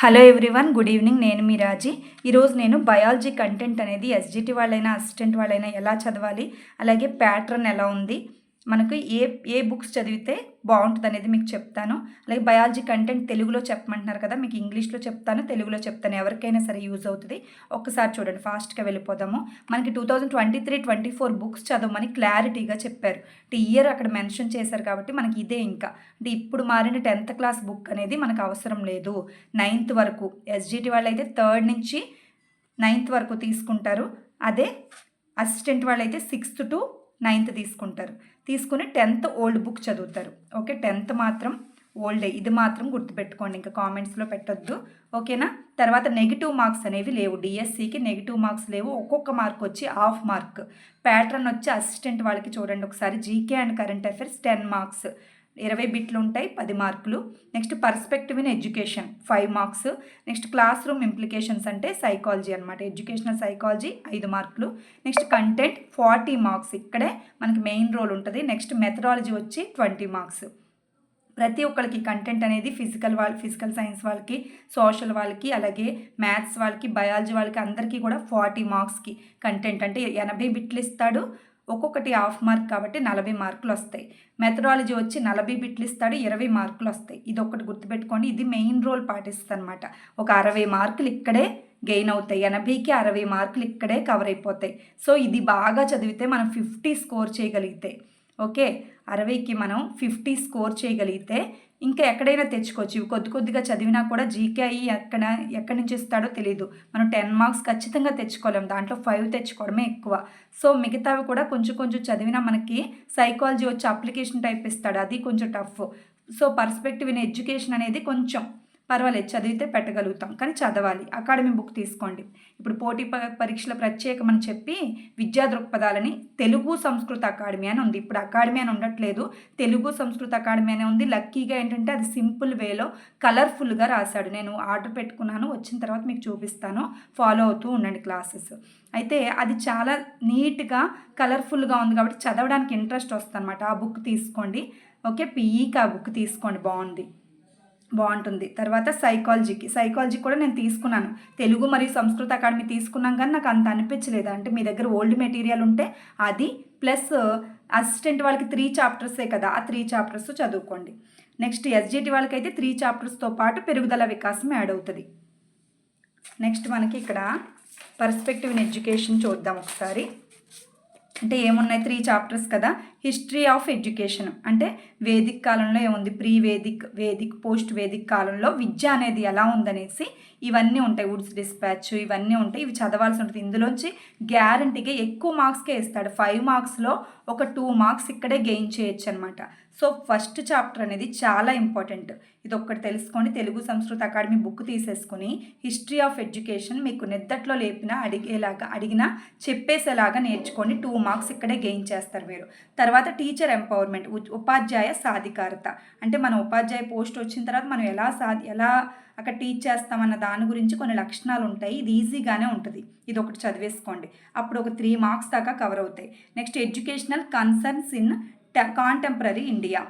Hello everyone good evening. నేను మీ రాజీ. ఈరోజు నేను బయాలజీ కంటెంట్ అనేది ఎస్జిటి వాళ్ళైనా అసిస్టెంట్ వాళ్ళైనా ఎలా చదవాలి? అలాగే ప్యాటర్న్ ఎలా ఉంది? మనకు ఏ ఏ బుక్స్ చదివితే బాగుంటుంది అనేది మీకు చెప్తాను. అలాగే బయాలజీ కంటెంట్ తెలుగులో చెప్పమంటున్నారు కదా మీకు ఇంగ్లీష్లో చెప్తాను తెలుగులో చెప్తాను ఎవరికైనా సరే యూజ్ అవుతుంది. ఒక్కసారి చూడండి ఫాస్ట్గా వెళ్ళిపోదాము. మనకి two thousand twenty three twenty four books చదవమని క్లారిటీగా చెప్పారు. అంటే ఇయర్ అక్కడ మెన్షన్ చేశారు కాబట్టి మనకి ఇదే ఇంకా. అంటే ఇప్పుడు మారిన టెన్త్ క్లాస్ బుక్ అనేది మనకు అవసరం లేదు. నైన్త్ వరకు ఎస్జిటి వాళ్ళు అయితే థర్డ్ నుంచి నైన్త్ వరకు తీసుకుంటారు. అదే అసిస్టెంట్ వాళ్ళు అయితే సిక్స్త్ టు నైన్త్ తీసుకుంటారు. తీసుకుని టెన్త్ ఓల్డ్ బుక్ చదువుతారు. ఓకే టెన్త్ మాత్రం ఓల్డే ఇది మాత్రం గుర్తుపెట్టుకోండి. ఇంకా కామెంట్స్లో పెట్టొద్దు. ఓకేనా? తర్వాత నెగిటివ్ మార్క్స్ అనేవి లేవు. డిఎస్సికి నెగిటివ్ మార్క్స్ లేవు. ఒక్కొక్క మార్క్ వచ్చి హాఫ్ మార్క్ ప్యాటర్న్ వచ్చి అసిస్టెంట్ వాళ్ళకి చూడండి. ఒకసారి GK and current affairs ten marks ఇరవై బిట్లు ఉంటాయి పది మార్కులు. Next perspective in education five marks. Next classroom implications అంటే సైకాలజీ అనమాట ఎడ్యుకేషనల్ సైకాలజీ ఐదు మార్కులు. Next content forty marks. ఇక్కడే మనకి మెయిన్ రోల్ ఉంటుంది. నెక్స్ట్ మెథడాలజీ వచ్చి ట్వంటీ మార్క్స్. ప్రతి ఒక్కరికి కంటెంట్ అనేది ఫిజికల్ వాళ్ళ ఫిజికల్ సైన్స్ వాళ్ళకి సోషల్ వాళ్ళకి అలాగే మ్యాథ్స్ వాళ్ళకి బయాలజీ వాళ్ళకి అందరికీ కూడా ఫార్టీ మార్క్స్కి కంటెంట్. అంటే ఎనభై బిట్లు ఇస్తాడు ఒక్కొక్కటి హాఫ్ మార్క్ కాబట్టి నలభై మార్కులు వస్తాయి. మెథడాలజీ వచ్చి నలభై బిట్లు ఇస్తాడు ఇరవై మార్కులు వస్తాయి. ఇది ఒకటి గుర్తుపెట్టుకోండి. ఇది మెయిన్ రోల్ పాటిస్తుందన్నమాట. ఒక అరవై మార్కులు ఇక్కడే గెయిన్ అవుతాయి. ఎనభైకి అరవై మార్కులు ఇక్కడే కవర్ అయిపోతాయి. సో ఇది బాగా చదివితే మనం ఫిఫ్టీ స్కోర్ చేయగలిగితే ఓకే? అరవైకి మనం ఫిఫ్టీ స్కోర్ చేయగలిగితే ఇంకా ఎక్కడైనా తెచ్చుకోవచ్చు. ఇవి కొద్ది కొద్దిగా చదివినా కూడా జీకే అయ్యి ఎక్కడ ఎక్కడి నుంచి ఇస్తాడో తెలియదు మనం టెన్ మార్క్స్ ఖచ్చితంగా తెచ్చుకోలేం. దాంట్లో ఫైవ్ తెచ్చుకోవడమే ఎక్కువ. సో మిగతావి కూడా కొంచెం కొంచెం చదివినా మనకి సైకాలజీ వచ్చి అప్లికేషన్ టైప్ ఇస్తాడు. అది కొంచెం tough. So perspective in education అనేది కొంచెం పర్వాలేదు చదివితే పెట్టగలుగుతాం. కానీ చదవాలి. అకాడమీ బుక్ తీసుకోండి. ఇప్పుడు పోటీ పరీక్షల ప్రత్యేకమని చెప్పి విద్యా దృక్పథాలని తెలుగు సంస్కృత అకాడమీ అని ఉంది. ఇప్పుడు అకాడమీ అని ఉండట్లేదు. తెలుగు సంస్కృత అకాడమీ అని ఉంది. లక్కీగా ఏంటంటే అది సింపుల్ వేలో కలర్ఫుల్గా రాశాడు. నేను ఆర్డర్ పెట్టుకున్నాను. వచ్చిన తర్వాత మీకు చూపిస్తాను. ఫాలో అవుతూ ఉండండి క్లాసెస్. అయితే అది చాలా నీట్గా కలర్ఫుల్గా ఉంది కాబట్టి చదవడానికి ఇంట్రెస్ట్ వస్తుంది అనమాట ఆ బుక్ తీసుకోండి. ఓకే? పీఈకి ఆ బుక్ తీసుకోండి. బాగుంది. బాగుంటుంది. తర్వాత సైకాలజీకి సైకాలజీ కూడా నేను తీసుకున్నాను. తెలుగు మరియు సంస్కృత అకాడమీ తీసుకున్నాం కానీ నాకు అంత అనిపించలేదు. అంటే మీ దగ్గర ఓల్డ్ మెటీరియల్ ఉంటే అది ప్లస్ అసిస్టెంట్ వాళ్ళకి త్రీ చాప్టర్సే కదా ఆ త్రీ చాప్టర్స్ చదువుకోండి. నెక్స్ట్ ఎస్జిటి వాళ్ళకైతే త్రీ చాప్టర్స్తో పాటు పెరుగుదల వికాసం యాడ్ అవుతుంది. నెక్స్ట్ మనకి ఇక్కడ పర్స్పెక్టివ్ ఇన్ ఎడ్యుకేషన్ చూద్దాం ఒకసారి. అంటే ఏమున్నాయి త్రీ చాప్టర్స్ కదా? హిస్టరీ ఆఫ్ ఎడ్యుకేషన్ అంటే వేదిక్ కాలంలో ఏముంది? Pre Vedic Vedic post Vedic కాలంలో విద్య అనేది ఎలా ఉందనేసి ఇవన్నీ ఉంటాయి. వుడ్స్ డిస్పాచ్ ఇవన్నీ ఉంటాయి. ఇవి చదవాల్సి ఉంటుంది. ఇందులోంచి గ్యారంటీగా ఎక్కువ మార్క్స్కే ఇస్తాడు. ఫైవ్ మార్క్స్లో ఒక టూ మార్క్స్ ఇక్కడే గెయిన్ చేయొచ్చు అనమాట సో ఫస్ట్ చాప్టర్ అనేది చాలా ఇంపార్టెంట్. ఇది ఒక్కటి తెలుసుకోండి తెలుగు సంస్కృత అకాడమీ బుక్ తీసేసుకుని హిస్టరీ ఆఫ్ ఎడ్యుకేషన్ మీకు నిద్దట్లో లేపినా అడిగేలాగా అడిగినా చెప్పేసేలాగా నేర్చుకొని టూ మార్క్స్ ఇక్కడే గెయిన్ చేస్తారు మీరు. తర్వాత టీచర్ ఎంపవర్మెంట్ ఉపాధ్యాయ సాధికారత. అంటే మన ఉపాధ్యాయ పోస్ట్ వచ్చిన తర్వాత మనం ఎలా సా ఎలా అక్కడ టీచ్ చేస్తామన్న దాని గురించి కొన్ని లక్షణాలు ఉంటాయి. ఇది ఈజీగానే ఉంటుంది. ఇది ఒకటి చదివేసుకోండి. అప్పుడు ఒక త్రీ మార్క్స్ దాకా కవర్ అవుతాయి. Next educational concerns in contemporary India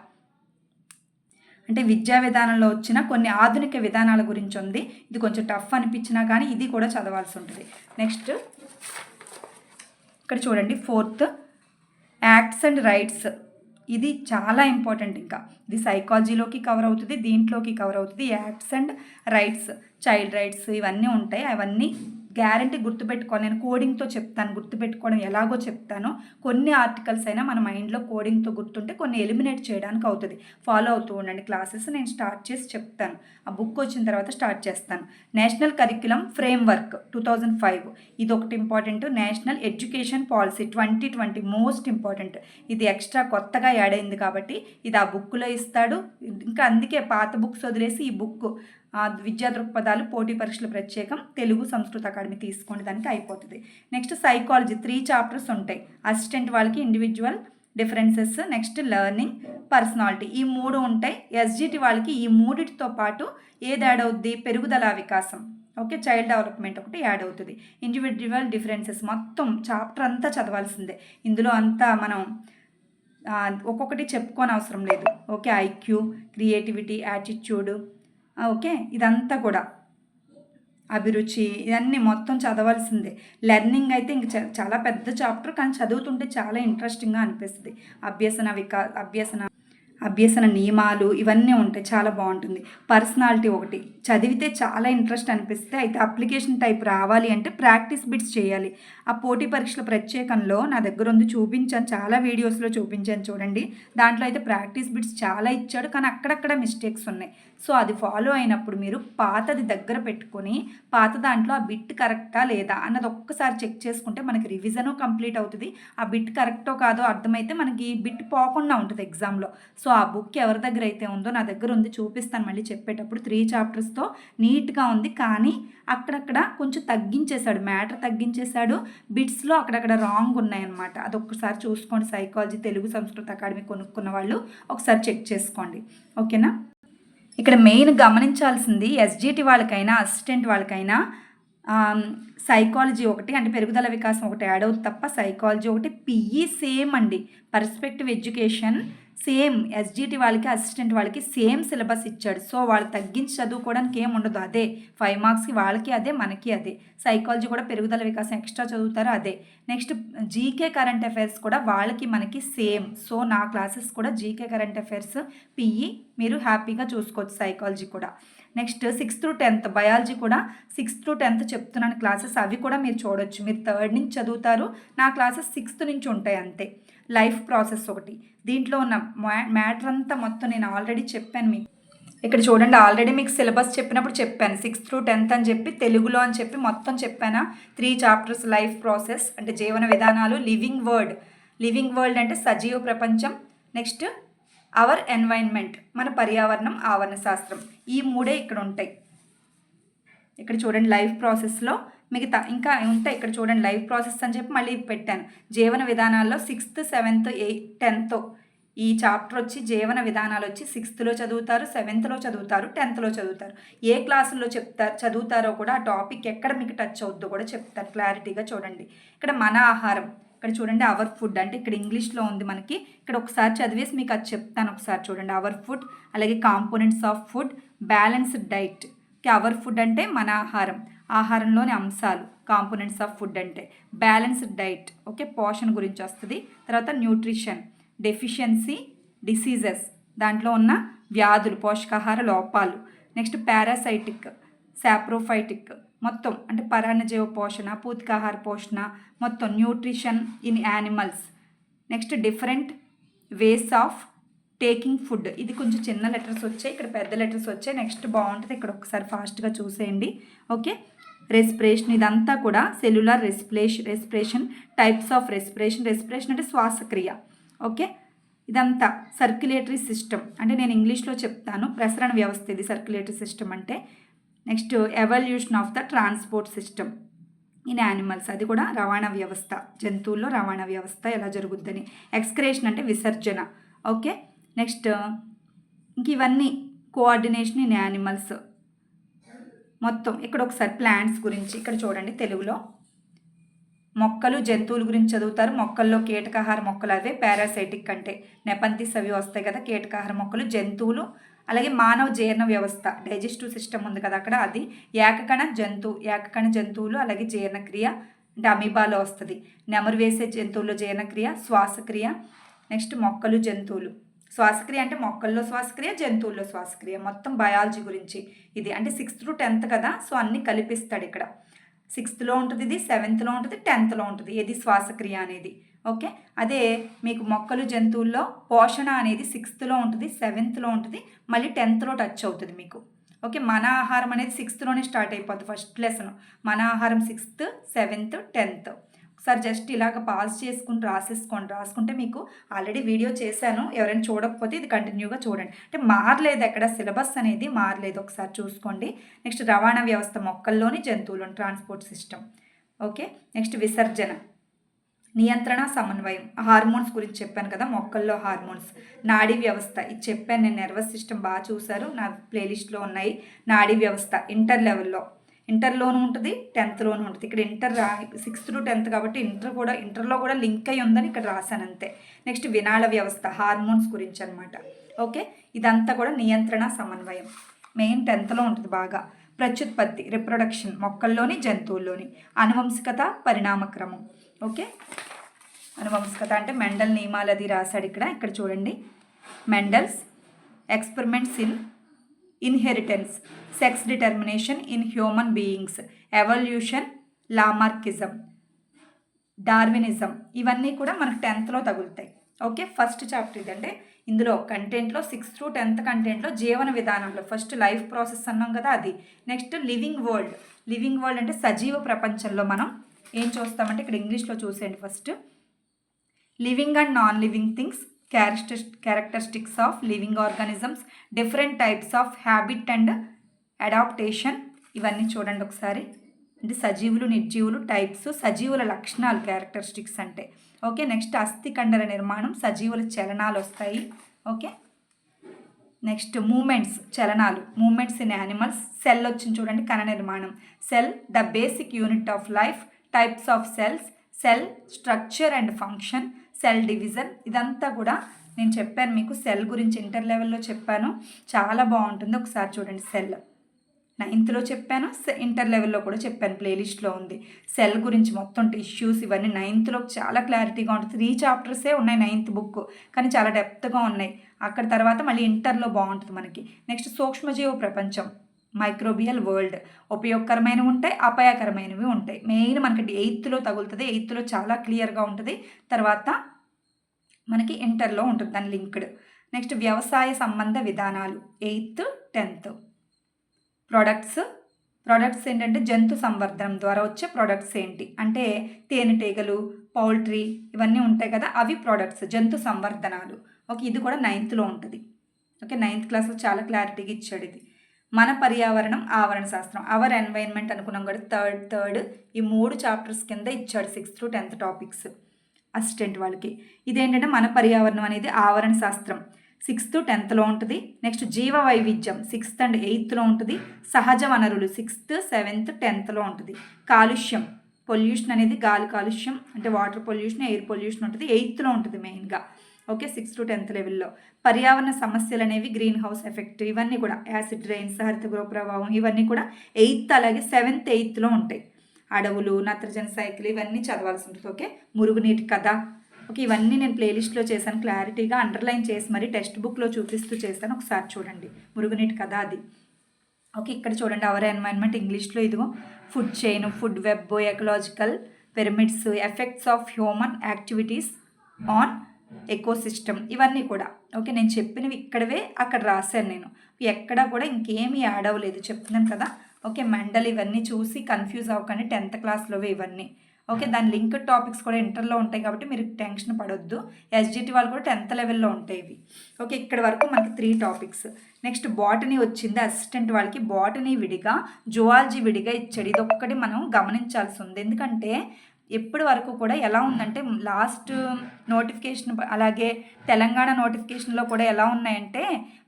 అంటే విద్యా విధానంలో వచ్చిన కొన్ని ఆధునిక విధానాల గురించి ఉంది. ఇది కొంచెం టఫ్ అనిపించినా కానీ ఇది కూడా చదవాల్సి ఉంటుంది. నెక్స్ట్ ఇక్కడ చూడండి ఫోర్త్ యాక్ట్స్ అండ్ రైట్స్ ఇది చాలా ఇంపార్టెంట్ ఇంకా. ఇది సైకాలజీలోకి కవర్ అవుతుంది దీంట్లోకి కవర్ అవుతుంది. Acts and rights child rights ఇవన్నీ ఉంటాయి. అవన్నీ గ్యారంటీ గుర్తుపెట్టుకోవాలి. నేను కోడింగ్తో చెప్తాను గుర్తుపెట్టుకోవడం ఎలాగో చెప్తానో. కొన్ని ఆర్టికల్స్ అయినా మన మైండ్లో కోడింగ్తో గుర్తుంటే కొన్ని ఎలిమినేట్ చేయడానికి అవుతుంది. ఫాలో అవుతూ ఉండండి. క్లాసెస్ నేను స్టార్ట్ చేసి చెప్తాను. ఆ బుక్ వచ్చిన తర్వాత స్టార్ట్ చేస్తాను. National curriculum framework two thousand five. ఇది ఒకటి important. National education policy twenty twenty most important. ఇది ఎక్స్ట్రా కొత్తగా యాడ్ అయింది కాబట్టి ఇది ఆ బుక్లో ఇస్తాడు. ఇంకా అందుకే పాత బుక్స్ వదిలేసి ఈ బుక్ విద్యా దృక్పథాలు పోటీ పరీక్షలు ప్రత్యేకం తెలుగు సంస్కృత అకాడమీ తీసుకోండి దానికి అయిపోతుంది. నెక్స్ట్ సైకాలజీ త్రీ చాప్టర్స్ ఉంటాయి. అసిస్టెంట్ వాళ్ళకి individual differences next learning personality ఈ మూడు ఉంటాయి. ఎస్జిటి వాళ్ళకి ఈ మూడిటితో పాటు ఏది యాడ్ అవుద్ది? పెరుగుదల వికాసం. ఓకే? చైల్డ్ డెవలప్మెంట్ ఒకటి యాడ్ అవుతుంది. ఇండివిజువల్ డిఫరెన్సెస్ మొత్తం చాప్టర్ అంతా చదవాల్సిందే. ఇందులో అంతా మనం ఒక్కొక్కటి చెప్పుకోని అవసరం లేదు. Okay? IQ creativity attitude okay? ఇదంతా కూడా. అభిరుచి ఇవన్నీ మొత్తం చదవాల్సిందే. లెర్నింగ్ అయితే ఇంక చ- చాలా పెద్ద చాప్టర్ కానీ చదువుతుంటే చాలా ఇంట్రెస్టింగ్గా అనిపిస్తుంది. అభ్యసన వికా అభ్యసన అభ్యసన నియమాలు ఇవన్నీ ఉంటాయి చాలా బాగుంటుంది. పర్సనాలిటీ ఒకటి. చదివితే చాలా ఇంట్రెస్ట్ అనిపిస్తే అయితే అప్లికేషన్ టైప్ రావాలి అంటే ప్రాక్టీస్ బిట్స్ చేయాలి. ఆ పోటీ పరీక్షల ప్రత్యేకంలో నా దగ్గర ఉంది చూపించాను చాలా వీడియోస్లో చూపించాను చూడండి. దాంట్లో అయితే ప్రాక్టీస్ బిట్స్ చాలా ఇచ్చాడు కానీ అక్కడక్కడ మిస్టేక్స్ ఉన్నాయి. సో అది ఫాలో అయినప్పుడు మీరు పాతది దగ్గర పెట్టుకొని పాత దాంట్లో ఆ బిట్ కరెక్టా లేదా అన్నది ఒక్కసారి చెక్ చేసుకుంటే మనకి రివిజను కంప్లీట్ అవుతుంది. ఆ బిట్ కరెక్టో కాదో అర్థమైతే మనకి బిట్ పోకుండా ఉంటుంది ఎగ్జామ్లో. సో సో ఆ బుక్ ఎవరి దగ్గర అయితే ఉందో నా దగ్గర ఉంది చూపిస్తాను మళ్ళీ చెప్పేటప్పుడు త్రీ చాప్టర్స్తో నీట్గా ఉంది కానీ అక్కడక్కడ కొంచెం తగ్గించేశాడు మ్యాటర్ తగ్గించేశాడు. బిట్స్లో అక్కడక్కడ రాంగ్ ఉన్నాయన్నమాట. అది చూసుకోండి సైకాలజీ తెలుగు సంస్కృత అకాడమీ కొనుక్కున్న వాళ్ళు ఒకసారి చెక్ చేసుకోండి. ఓకేనా ఇక్కడ మెయిన్ గమనించాల్సింది ఎస్జిటి వాళ్ళకైనా అసిస్టెంట్ వాళ్ళకైనా సైకాలజీ ఒకటి అంటే పెరుగుదల వికాసం ఒకటి యాడ్ అవుతుంది తప్ప సైకాలజీ ఒకటి పిఈ సేమ్ అండి. పర్స్పెక్టివ్ ఎడ్యుకేషన్ సేమ్ ఎస్జిటి వాళ్ళకి అసిస్టెంట్ వాళ్ళకి సేమ్ సిలబస్ ఇచ్చాడు. సో వాళ్ళు తగ్గించి చదువుకోవడానికి ఏం ఉండదు. అదే ఫైవ్ మార్క్స్కి వాళ్ళకి అదే మనకి అదే. సైకాలజీ కూడా పెరుగుదల వికాసం ఎక్స్ట్రా చదువుతారు అదే. నెక్స్ట్ జీకే కరెంట్ అఫైర్స్ కూడా వాళ్ళకి మనకి సేమ్. సో నా క్లాసెస్ కూడా జీకే కరెంట్ అఫైర్స్ పిఈ మీరు హ్యాపీగా చూసుకోవచ్చు సైకాలజీ కూడా. Next sixth to tenth biology కూడా సిక్స్త్ టు టెన్త్ చెప్తున్నాను క్లాసెస్ అవి కూడా మీరు చూడొచ్చు. మీరు థర్డ్ నుంచి చదువుతారు. నా క్లాసెస్ సిక్స్త్ నుంచి ఉంటాయి అంతే. లైఫ్ ప్రాసెస్ ఒకటి. దీంట్లో ఉన్న మ్యాటర్ అంతా మొత్తం నేను ఆల్రెడీ చెప్పాను మీకు. ఇక్కడ చూడండి ఆల్రెడీ మీకు సిలబస్ చెప్పినప్పుడు చెప్పాను. సిక్స్త్ టు టెన్త్ అని చెప్పి తెలుగులో అని చెప్పి మొత్తం చెప్పానా? త్రీ చాప్టర్స్ లైఫ్ ప్రాసెస్ అంటే జీవన విధానాలు లివింగ్ వరల్డ్ లివింగ్ వరల్డ్ అంటే సజీవ ప్రపంచం నెక్స్ట్ అవర్ ఎన్వైర్న్మెంట్ మన పర్యావరణం ఆవరణ శాస్త్రం. ఈ మూడే ఇక్కడ ఉంటాయి. ఇక్కడ చూడండి లైఫ్ ప్రాసెస్లో మిగతా ఇంకా ఉంటాయి ఇక్కడ చూడండి లైవ్ ప్రాసెస్ అని చెప్పి మళ్ళీ పెట్టాను. జీవన విధానాల్లో సిక్స్త్ సెవెంత్ ఎయిత్ టెన్త్ ఈ చాప్టర్ వచ్చి జీవన విధానాలు వచ్చి సిక్స్త్లో చదువుతారు సెవెంత్లో చదువుతారు టెన్త్లో చదువుతారు. ఏ క్లాసుల్లో చెప్తారు చదువుతారో కూడా ఆ టాపిక్ ఎక్కడ మీకు టచ్ అవుద్దో కూడా చెప్తారు క్లారిటీగా చూడండి. ఇక్కడ మన ఆహారం ఇక్కడ చూడండి అవర్ ఫుడ్ అంటే ఇక్కడ ఇంగ్లీష్లో ఉంది మనకి. ఇక్కడ ఒకసారి చదివేసి మీకు అది చెప్తాను ఒకసారి చూడండి. అవర్ ఫుడ్ అలాగే components of food balanced diet our food అంటే మన ఆహారం. ఆహారంలోని అంశాలు కాంపోనెంట్స్ ఆఫ్ ఫుడ్ అంటే బ్యాలెన్స్డ్ డైట్ ఓకే పోషణ గురించి వస్తుంది. తర్వాత న్యూట్రిషన్ డెఫిషియన్సీ డిసీజెస్ దాంట్లో ఉన్న వ్యాధులు పోషకాహార లోపాలు. నెక్స్ట్ పారాసైటిక్ సాప్రోఫైటిక్ మొత్తం అంటే పరాన్నజీవ పోషణ పూతికాహార పోషణ మొత్తం nutrition in animals. Next different ways of taking food. ఇది కొంచెం చిన్న లెటర్స్ వచ్చాయి ఇక్కడ పెద్ద లెటర్స్ వచ్చాయి. నెక్స్ట్ బాగుంటుంది ఇక్కడ ఒకసారి ఫాస్ట్గా చూసేయండి. ఓకే? రెస్పిరేషన్ ఇదంతా కూడా cellular respiration respiration types of respiration. Respiration అంటే శ్వాసక్రియ. ఓకే? ఇదంతా సర్క్యులేటరీ సిస్టమ్. అంటే నేను ఇంగ్లీష్లో చెప్తాను ప్రసరణ వ్యవస్థ ఇది సర్క్యులేటరీ సిస్టమ్ అంటే next evolution of the transport system in animals. అది కూడా రవాణా వ్యవస్థ. జంతువుల్లో రవాణా వ్యవస్థ ఎలా జరుగుద్దని. ఎక్స్క్రేషన్ అంటే విసర్జన. ఓకే? నెక్స్ట్ ఇంక ఇవన్నీ కోఆర్డినేషన్ ఇన్ యానిమల్స్. మొత్తం ఇక్కడ ఒకసారి ప్లాంట్స్ గురించి ఇక్కడ చూడండి తెలుగులో. మొక్కలు జంతువుల గురించి చదువుతారు. మొక్కల్లో కీటకాహార మొక్కలు అవే పారాసైటిక్ అంటే నెపంతిస్ అవి వస్తాయి కదా కీటకాహార మొక్కలు జంతువులు అలాగే మానవ జీర్ణ వ్యవస్థ డైజెస్టివ్ సిస్టమ్ ఉంది కదా అక్కడ అది ఏకకణ జంతువు ఏకకణ జంతువులు అలాగే జీర్ణక్రియ అంటే అమీబాలో వస్తుంది. నెమరు వేసే జంతువుల్లో జీర్ణక్రియ శ్వాసక్రియ నెక్స్ట్ మొక్కలు జంతువులు. శ్వాసక్రియ అంటే మొక్కల్లో శ్వాసక్రియ జంతువుల్లో శ్వాసక్రియ. మొత్తం బయాలజీ గురించి ఇది. అంటే సిక్స్త్ టు టెన్త్ కదా సో అన్నీ కలిపిస్తాడు ఇక్కడ. సిక్స్త్లో ఉంటుంది ఇది సెవెంత్లో ఉంటుంది టెన్త్లో ఉంటుంది. ఏది శ్వాసక్రియ అనేది. ఓకే? అదే మీకు మొక్కలు జంతువుల్లో పోషణ అనేది సిక్స్త్లో ఉంటుంది సెవెంత్లో ఉంటుంది మళ్ళీ టెన్త్లో టచ్ అవుతుంది మీకు. ఓకే? మన ఆహారం అనేది సిక్స్త్లోనే స్టార్ట్ అయిపోతుంది ఫస్ట్ లెసన్. మన ఆహారం సిక్స్త్ సెవెంత్ టెన్త్. ఒకసారి జస్ట్ ఇలాగ పాజ్ చేసుకుని రాసేసుకోండి. రాసుకుంటే మీకు ఆల్రెడీ వీడియో చేశాను. ఎవరైనా చూడకపోతే ఇది కంటిన్యూగా చూడండి. అంటే మారలేదు ఎక్కడ సిలబస్ అనేది మారలేదు. ఒకసారి చూసుకోండి. నెక్స్ట్ రవాణా వ్యవస్థ మొక్కల్లోని జంతువులను ట్రాన్స్పోర్ట్ సిస్టమ్. ఓకే? నెక్స్ట్ విసర్జన. నియంత్రణ సమన్వయం. హార్మోన్స్ గురించి చెప్పాను కదా మొక్కల్లో హార్మోన్స్. నాడీ వ్యవస్థ. ఇది చెప్పాను నేను నర్వస్ సిస్టమ్ బాగా చూశారు. నా ప్లేలిస్ట్లో ఉన్నాయి. నాడీ వ్యవస్థ. ఇంటర్ లెవెల్లో. ఇంటర్లోనూ ఉంటుంది టెన్త్ లోన్ ఉంటుంది. ఇక్కడ ఇంటర్ రా సిక్స్త్ టు టెన్త్ కాబట్టి ఇంటర్ కూడా ఇంటర్లో కూడా లింక్ అయి ఉందని ఇక్కడ రాశాను అంతే. నెక్స్ట్ వినాళ వ్యవస్థ హార్మోన్స్ గురించి అనమాట ఓకే? ఇదంతా కూడా నియంత్రణ సమన్వయం. మెయిన్ టెన్త్లో ఉంటుంది బాగా. ప్రత్యుత్పత్తి రిప్రొడక్షన్ మొక్కల్లోని జంతువుల్లోని. అనువంశికత పరిణామక్రమం. ఓకే? అనువంశికత అంటే మెండల్ నియమాలు అది రాశాడు ఇక్కడ. ఇక్కడ చూడండి. Mendel's experiments in inheritance sex determination in human beings evolution Lamarckism Darwinism ఇవన్నీ కూడా మనకు టెన్త్లో తగులుతాయి. ఓకే ఫస్ట్ చాప్టర్ ఇదంటే ఇందులో కంటెంట్లో సిక్స్త్ టు టెన్త్ కంటెంట్లో జీవన విధానంలో ఫస్ట్ లైఫ్ ప్రాసెస్ అన్నాం కదా అది. Next living world. Living world అంటే సజీవ ప్రపంచంలో మనం ఏం చూస్తామంటే ఇక్కడ ఇంగ్లీష్లో చూసేయండి first. Living and non living things characteristics of living organisms different types of habit and adaptation ఇవన్నీ చూడండి ఒకసారి. అంటే సజీవులు నిర్జీవులు టైప్స్ సజీవుల లక్షణాలు క్యారెక్టరిస్టిక్స్ అంటే. ఓకే నెక్స్ట్ అస్థి కండర నిర్మాణం సజీవుల చలనాలు వస్తాయి. ఓకే నెక్స్ట్ మూమెంట్స్ చలనాలు. మూమెంట్స్ ఇన్ యానిమల్స్ సెల్ వచ్చింది చూడండి కణ నిర్మాణం. Cell the basic unit of life types of cells cell structure and function cell division. ఇదంతా కూడా నేను చెప్పాను మీకు సెల్ గురించి ఇంటర్ లెవెల్లో చెప్పాను. చాలా బాగుంటుంది. ఒకసారి చూడండి సెల్. నైన్త్లో చెప్పాను ఇంటర్ లెవెల్లో కూడా చెప్పాను ప్లేలిస్ట్లో ఉంది. సెల్ గురించి మొత్తం టిష్యూస్ ఇవన్నీ నైన్త్లో చాలా క్లారిటీగా ఉంటుంది. త్రీ చాప్టర్సే ఉన్నాయి నైన్త్ బుక్ కానీ చాలా డెప్త్గా ఉన్నాయి. అక్కడ తర్వాత మళ్ళీ ఇంటర్లో బాగుంటుంది మనకి. నెక్స్ట్ సూక్ష్మజీవ ప్రపంచం. మైక్రోబియల్ వరల్డ్ ఉపయోగకరమైనవి ఉంటాయి అపాయకరమైనవి ఉంటాయి. మెయిన్ మనకి ఎయిత్లో తగులుతుంది ఎయిత్లో చాలా క్లియర్గా ఉంటుంది. తర్వాత మనకి ఇంటర్లో ఉంటుంది దాని లింక్డ్. నెక్స్ట్ వ్యవసాయ సంబంధ విధానాలు ఎయిత్ టెన్త్. ప్రొడక్ట్స్ ప్రొడక్ట్స్ ఏంటంటే జంతు సంవర్ధనం ద్వారా వచ్చే ప్రొడక్ట్స్ ఏంటి? అంటే తేనెటీగలు పౌల్ట్రీ ఇవన్నీ ఉంటాయి కదా అవి ప్రొడక్ట్స్ జంతు సంవర్ధనాలు. ఓకే ఇది కూడా నైన్త్లో ఉంటుంది. ఓకే నైన్త్ క్లాస్లో చాలా క్లారిటీగా ఇచ్చాడు ఇది. మన పర్యావరణం ఆవరణ శాస్త్రం అవర్ ఎన్వైర్న్మెంట్ అనుకున్నాం కూడా థర్డ్ థర్డ్ ఈ మూడు చాప్టర్స్ కింద ఇచ్చాడు sixth to tenth topics assistant వాళ్ళకి. ఇదేంటంటే మన పర్యావరణం అనేది ఆవరణ శాస్త్రం. సిక్స్త్ టెన్త్లో ఉంటుంది. నెక్స్ట్ జీవ వైవిధ్యం సిక్స్త్ అండ్ ఎయిత్లో ఉంటుంది. సహజ వనరులు. సిక్స్త్ సెవెంత్ టెన్త్లో ఉంటుంది. కాలుష్యం. పొల్యూషన్ అనేది గాలి కాలుష్యం అంటే వాటర్ పొల్యూషన్ ఎయిర్ పొల్యూషన్ ఉంటుంది. ఎయిత్లో ఉంటుంది మెయిన్గా ఓకే సిక్స్ టు టెన్త్ లెవెల్లో పర్యావరణ సమస్యలు అనేవి గ్రీన్ హౌస్ ఎఫెక్ట్ ఇవన్నీ కూడా యాసిడ్ రైన్స్ హరితగృహ ప్రభావం ఇవన్నీ కూడా ఎయిత్ అలాగే సెవెంత్ ఎయిత్లో ఉంటాయి. అడవులు నత్రజన సైకిల్ ఇవన్నీ చదవాల్సి ఉంటుంది ఓకే? మురుగునీటి కథ. ఓకే ఇవన్నీ నేను ప్లేలిస్ట్లో చేశాను. క్లారిటీగా అండర్లైన్ చేసి మరి టెక్స్ట్ బుక్లో చూపిస్తూ చేస్తాను. ఒకసారి చూడండి. మురుగునీటి కథ అది. ఓకే ఇక్కడ చూడండి. అవర్ ఎన్వైర్న్మెంట్ ఇంగ్లీష్లో ఇదిగో. Food chain food web ecological pyramids effects of human activities on ecosystem ఇవన్నీ కూడా. ఓకే నేను చెప్పినవి ఇక్కడవే అక్కడ రాశాను నేను. ఎక్కడా కూడా ఇంకేమీ యాడ్ అవ్వలేదు. చెప్తున్నాను కదా. ఓకే మెండల్ ఇవన్నీ చూసి కన్ఫ్యూజ్ అవ్వకండి. టెన్త్ క్లాస్లోవే ఇవన్నీ. ఓకే దాని లింక్ టాపిక్స్ కూడా ఇంటర్లో ఉంటాయి కాబట్టి మీరు టెన్షన్ పడొద్దు. ఎస్జిటి వాళ్ళు కూడా టెన్త్ లెవెల్లో ఉంటాయి ఇవి. ఓకే ఇక్కడ వరకు మనకి త్రీ టాపిక్స్ నెక్స్ట్ బాటనీ వచ్చింది. అసిస్టెంట్ వాళ్ళకి బాటనీ విడిగా జువాలజీ విడిగా ఇచ్చాడు. ఇది ఒక్కటి మనం గమనించాల్సి ఉంది. ఎందుకంటే ఇప్పటి వరకు కూడా ఎలా ఉందంటే లాస్ట్ నోటిఫికేషన్ అలాగే తెలంగాణ నోటిఫికేషన్లో కూడా ఎలా ఉన్నాయంటే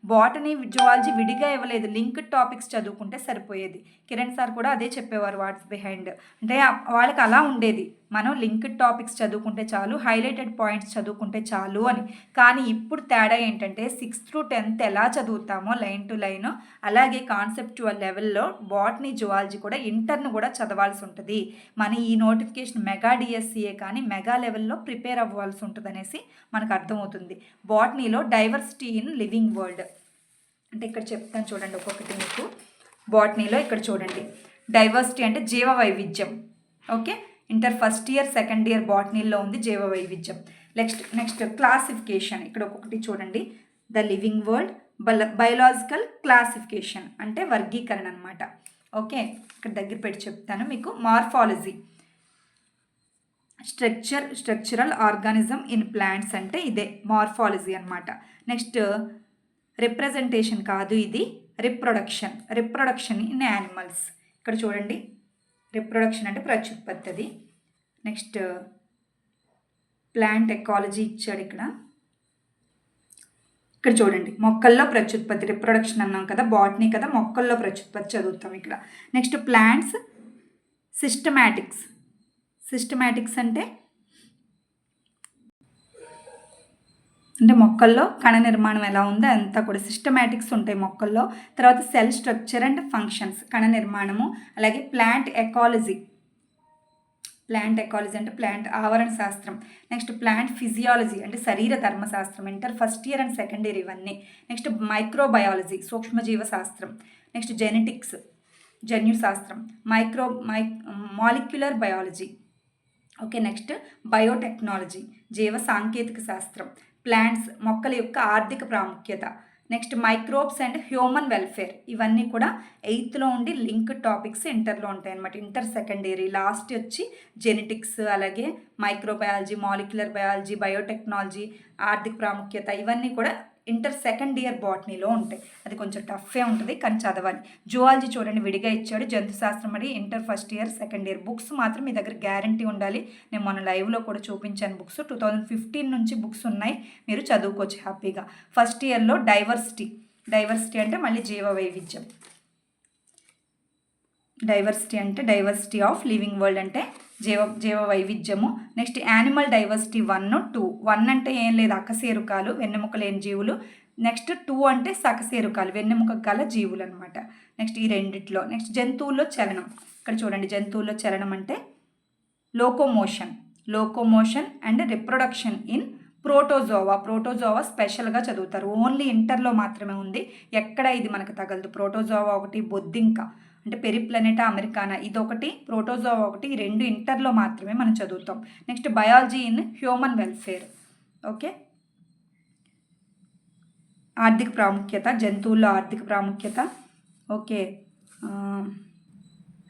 బాటనీ జువాలజీ విడిగా ఇవ్వలేదు. లింక్ టాపిక్స్ చదువుకుంటే సరిపోయేది. కిరణ్ సార్ కూడా అదే చెప్పేవారు వాట్స్ బిహైండ్. అంటే వాళ్ళకి అలా ఉండేది. మనం లింక్డ్ టాపిక్స్ చదువుకుంటే చాలు హైలైటెడ్ పాయింట్స్ చదువుకుంటే చాలు అని. కానీ ఇప్పుడు తేడా ఏంటంటే సిక్స్త్ టు టెన్త్ ఎలా చదువుతామో లైన్ టు లైన్ అలాగే కాన్సెప్చువల్ లెవెల్లో బాటనీ జువాలజీ కూడా ఇంటర్ను కూడా చదవాల్సి ఉంటుంది. మన ఈ నోటిఫికేషన్ మెగా డిఎస్సీఏ కానీ మెగా లెవెల్లో ప్రిపేర్ అవ్వాల్సి ఉంటుంది అనేసి మనకు అర్థమవుతుంది. బాటనీలో డైవర్సిటీ ఇన్ లివింగ్ వరల్డ్ అంటే ఇక్కడ చెప్తాను చూడండి ఒక్కొక్కటి మీకు. బాటనీలో ఇక్కడ చూడండి. డైవర్సిటీ అంటే జీవ వైవిధ్యం okay? Inter first year second year బాటనీలో ఉంది జీవ వైవిధ్యం నెక్స్ట్ నెక్స్ట్ క్లాసిఫికేషన్. ఇక్కడ ఒక్కొక్కటి చూడండి. ద లివింగ్ వరల్డ్ బల బయలాజికల్ క్లాసిఫికేషన్ అంటే వర్గీకరణ అనమాట ఓకే? ఇక్కడ దగ్గర పెట్టి చెప్తాను మీకు. Morphology. Structure structural organism in plants అంటే ఇదే మార్ఫాలజీ అనమాట నెక్స్ట్ రిప్రజెంటేషన్ కాదు ఇది. రిప్రొడక్షన్. Reproduction in animals. ఇక్కడ చూడండి. రిప్రొడక్షన్ అంటే ప్రత్యుత్పత్తి అది నెక్స్ట్ ప్లాంట్ ఎకాలజీ ఇచ్చాడు ఇక్కడ. ఇక్కడ చూడండి. మొక్కల్లో ప్రత్యుత్పత్తి. రిప్రొడక్షన్ అన్నాం కదా. బాటనీ కదా. మొక్కల్లో ప్రత్యుత్పత్తి చదువుతాం ఇక్కడ. Next plants systematics. సిస్టమాటిక్స్ అంటే అంటే మొక్కల్లో కణ నిర్మాణం ఎలా ఉందో అంతా కూడా సిస్టమాటిక్స్ ఉంటాయి మొక్కల్లో. తర్వాత సెల్ స్ట్రక్చర్ అండ్ ఫంక్షన్స్ కణ నిర్మాణము అలాగే ప్లాంట్ ఎకాలజీ ప్లాంట్ ఎకాలజీ అంటే ప్లాంట్ ఆవరణ శాస్త్రం. నెక్స్ట్ ప్లాంట్ ఫిజియాలజీ అంటే శరీర ధర్మశాస్త్రం inter first year and second year ఇవన్నీ. నెక్స్ట్ మైక్రోబయాలజీ సూక్ష్మజీవ శాస్త్రం. నెక్స్ట్ జెనెటిక్స్ జన్యు శాస్త్రం. Micro my molecular biology okay next biotechnology జీవ సాంకేతిక శాస్త్రం. ప్లాంట్స్ మొక్కల యొక్క ఆర్థిక ప్రాముఖ్యత. Next microbes and human welfare. ఇవన్నీ కూడా ఎయిత్లో ఉండి లింక్ టాపిక్స్ ఇంటర్లో ఉంటాయి అనమాట ఇంటర్ సెకండ్ లాస్ట్ వచ్చి జెనెటిక్స్ అలాగే మైక్రోబయాలజీ మాలిక్యులర్ బయాలజీ బయోటెక్నాలజీ ఆర్థిక ప్రాముఖ్యత ఇవన్నీ కూడా ఇంటర్ సెకండ్ ఇయర్ బాటనీలో ఉంటాయి. అది కొంచెం టఫే ఉంటుంది కానీ చదవాలి. జువాలజీ చూడండి విడిగా ఇచ్చాడు. జంతు శాస్త్రం అని inter first year second year books మాత్రం మీ దగ్గర గ్యారంటీ ఉండాలి. నేను మన లైవ్లో కూడా చూపించాను బుక్స్. టూ థౌజండ్ ఫిఫ్టీన్ నుంచి బుక్స్ ఉన్నాయి. మీరు చదువుకోవచ్చు హ్యాపీగా. ఫస్ట్ ఇయర్లో డైవర్సిటీ. డైవర్సిటీ అంటే మళ్ళీ జీవ వైవిధ్యం డైవర్సిటీ అంటే డైవర్సిటీ ఆఫ్ లివింగ్ వరల్డ్ అంటే జీవ జీవ వైవిధ్యము next animal diversity one two. One అంటే ఏం లేదు అకశేరుకాలు వెన్నెముక లేని జీవులు. నెక్స్ట్ టూ అంటే సకశేరుకాలు వెన్నెముక గల జీవులు అనమాట నెక్స్ట్ ఈ రెండిట్లో. నెక్స్ట్ జంతువుల్లో చలనం. ఇక్కడ చూడండి జంతువుల్లో చలనం అంటే locomotion. Locomotion and reproduction in protozoa. Protozoa స్పెషల్గా చదువుతారు. ఓన్లీ ఇంటర్లో మాత్రమే ఉంది. ఎక్కడ ఇది మనకు తగలదు. ప్రోటోజోవా ఒకటి బొద్దింక. అంటే పెరిప్లనెటా అమెరికానా? ఇదొకటి ప్రోటోజోవా ఒకటి రెండు ఇంటర్లో మాత్రమే మనం చదువుతాం. Next biology in human welfare. Okay? ఆర్థిక ప్రాముఖ్యత జంతువుల్లో ఆర్థిక ప్రాముఖ్యత. ఓకే.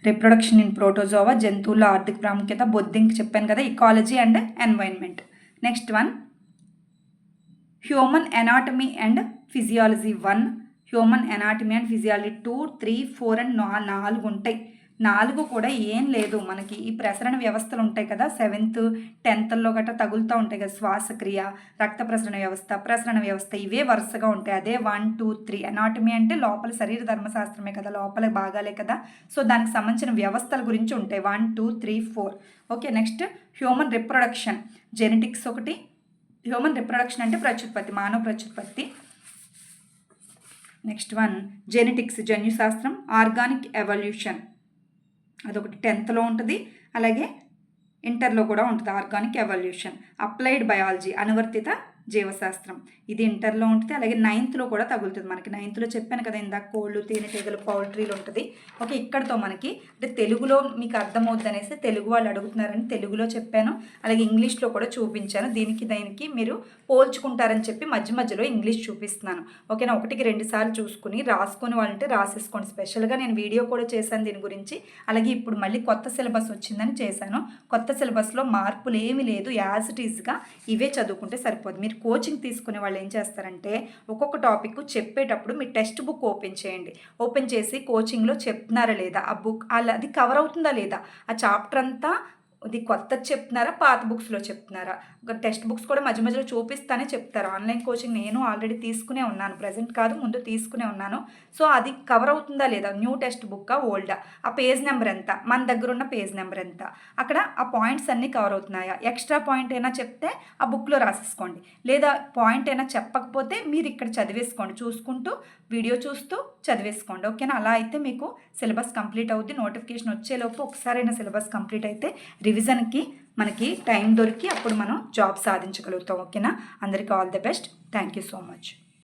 రిప్రొడక్షన్ ఇన్ ప్రోటోజోవా జంతువుల్లో ఆర్థిక ప్రాముఖ్యత. బొద్దింకి చెప్పాను కదా ecology and environment next one human anatomy and physiology one. Human anatomy and physiology two three four and నా నాలుగు ఉంటాయి. నాలుగు కూడా ఏం లేదు. మనకి ఈ ప్రసరణ వ్యవస్థలు ఉంటాయి కదా సెవెంత్ టెన్త్లో గట్రా తగులుతూ ఉంటాయి కదా శ్వాసక్రియ రక్త ప్రసరణ వ్యవస్థ ప్రసరణ వ్యవస్థ ఇవే వరుసగా ఉంటాయి. అదే వన్ టూ త్రీ. అనాటమీ అంటే లోపల శరీర ధర్మశాస్త్రమే కదా లోపల భాగాలే కదా. సో దానికి సంబంధించిన వ్యవస్థల గురించి ఉంటాయి. One two three four. Okay next human reproduction. Genetics ఒకటి. హ్యూమన్ రిప్రొడక్షన్ అంటే ప్రత్యుత్పత్తి మానవ ప్రత్యుత్పత్తి. నెక్స్ట్ వన్ జెనెటిక్స్ జన్యుశాస్త్రం ఆర్గానిక్ ఎవల్యూషన్. అదొకటి టెన్త్లో ఉంటుంది. అలాగే ఇంటర్లో కూడా ఉంటుంది ఆర్గానిక్ ఎవల్యూషన్. అప్లైడ్ బయాలజీ అనువర్తిత జీవశాస్త్రం. ఇది ఇంటర్లో ఉంటుంది అలాగే నైన్త్లో కూడా తగులుతుంది మనకి. నైన్త్లో చెప్పాను కదా ఇందాక కోళ్ళు తేనెటీగలు పౌల్ట్రీలు ఉంటుంది. ఓకే ఇక్కడతో మనకి అంటే తెలుగులో మీకు అర్థమవుద్ది అనేసి తెలుగు వాళ్ళు అడుగుతున్నారని తెలుగులో చెప్పాను. అలాగే ఇంగ్లీష్లో కూడా చూపించాను. దీనికి దానికి మీరు పోల్చుకుంటారని చెప్పి మధ్య మధ్యలో ఇంగ్లీష్ చూపిస్తున్నాను. ఓకేనా ఒకటికి రెండు సార్లు చూసుకుని రాసుకొని వాళ్ళంటే రాసేసుకోండి. స్పెషల్గా నేను వీడియో కూడా చేశాను దీని గురించి. అలాగే ఇప్పుడు మళ్ళీ కొత్త సిలబస్ వచ్చిందని చేశాను. కొత్త సిలబస్లో మార్పులు ఏమీ లేదు. యాజ్ ఇట్ ఈజ్గా ఇవే చదువుకుంటే సరిపోదు. మీరు కోచింగ్ తీసుకునే వాళ్ళు ఏం చేస్తారంటే ఒక్కొక్క టాపిక్ చెప్పేటప్పుడు మీ టెక్స్ట్ బుక్ ఓపెన్ చేయండి. ఓపెన్ చేసి కోచింగ్లో చెప్తున్నారా లేదా? ఆ బుక్ అలా అది కవర్ అవుతుందా లేదా? ఆ చాప్టర్ అంతా ఇది కొత్త చెప్తున్నారా? పాత బుక్స్లో చెప్తున్నారా? ఒక టెక్స్ట్ బుక్స్ కూడా మధ్య మధ్యలో చూపిస్తానే చెప్తారు. ఆన్లైన్ కోచింగ్ నేను ఆల్రెడీ తీసుకునే ఉన్నాను. ప్రజెంట్ కాదు ముందు తీసుకునే ఉన్నాను. సో అది కవర్ అవుతుందా లేదా? న్యూ టెక్స్ట్ బుక్కా ఓల్డా? ఆ పేజ్ నెంబర్ ఎంత? మన దగ్గర ఉన్న పేజ్ నెంబర్ ఎంత? అక్కడ ఆ పాయింట్స్ అన్నీ కవర్ అవుతున్నాయా? ఎక్స్ట్రా పాయింట్ అయినా చెప్తే ఆ బుక్లో రాసేసుకోండి. లేదా పాయింట్ అయినా చెప్పకపోతే మీరు ఇక్కడ చదివేసుకోండి. చూసుకుంటూ వీడియో చూస్తూ చదివేసుకోండి. ఓకేనా? అలా అయితే మీకు సిలబస్ కంప్లీట్ అవుద్ది. నోటిఫికేషన్ వచ్చేలోపు ఒకసారైనా సిలబస్ కంప్లీట్ అయితే రివిజన్కి మనకి టైం దొరికి అప్పుడు మనం జాబ్ సాధించగలుగుతాం ఓకేనా? అందరికీ all the best. Thank you so much.